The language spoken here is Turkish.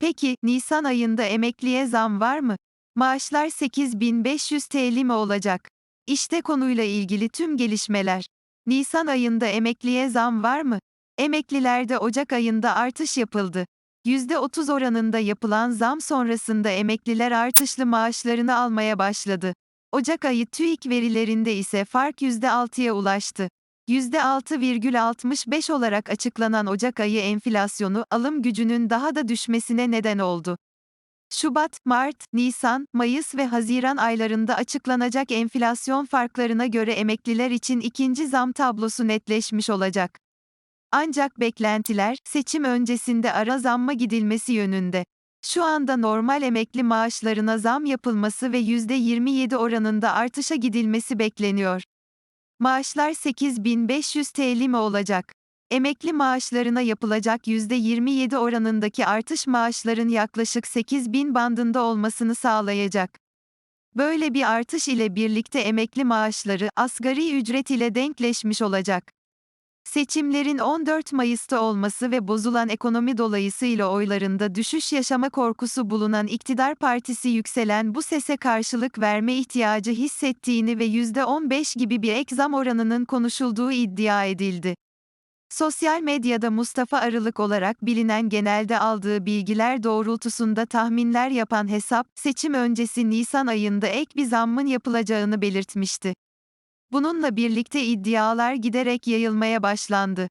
Peki, Nisan ayında emekliye zam var mı? Maaşlar 8500 TL mi olacak? İşte konuyla ilgili tüm gelişmeler. Nisan ayında emekliye zam var mı? Emeklilerde Ocak ayında artış yapıldı. %30 oranında yapılan zam sonrasında emekliler artışlı maaşlarını almaya başladı. Ocak ayı TÜİK verilerinde ise fark %6'ya ulaştı. %6,65 olarak açıklanan Ocak ayı enflasyonu, alım gücünün daha da düşmesine neden oldu. Şubat, Mart, Nisan, Mayıs ve Haziran aylarında açıklanacak enflasyon farklarına göre emekliler için ikinci zam tablosu netleşmiş olacak. Ancak beklentiler, seçim öncesinde ara zamma gidilmesi yönünde. Şu anda normal emekli maaşlarına zam yapılması ve %27 oranında artışa gidilmesi bekleniyor. Maaşlar 8500 TL mi olacak? Emekli maaşlarına yapılacak %27 oranındaki artış maaşların yaklaşık 8000 bandında olmasını sağlayacak. Böyle bir artış ile birlikte emekli maaşları asgari ücret ile denkleşmiş olacak. Seçimlerin 14 Mayıs'ta olması ve bozulan ekonomi dolayısıyla oylarında düşüş yaşama korkusu bulunan iktidar partisi yükselen bu sese karşılık verme ihtiyacı hissettiğini ve %15 gibi bir ek zam oranının konuşulduğu iddia edildi. Sosyal medyada Mustafa Arılık olarak bilinen genelde aldığı bilgiler doğrultusunda tahminler yapan hesap, seçim öncesi Nisan ayında ek bir zammın yapılacağını belirtmişti. Bununla birlikte iddialar giderek yayılmaya başlandı.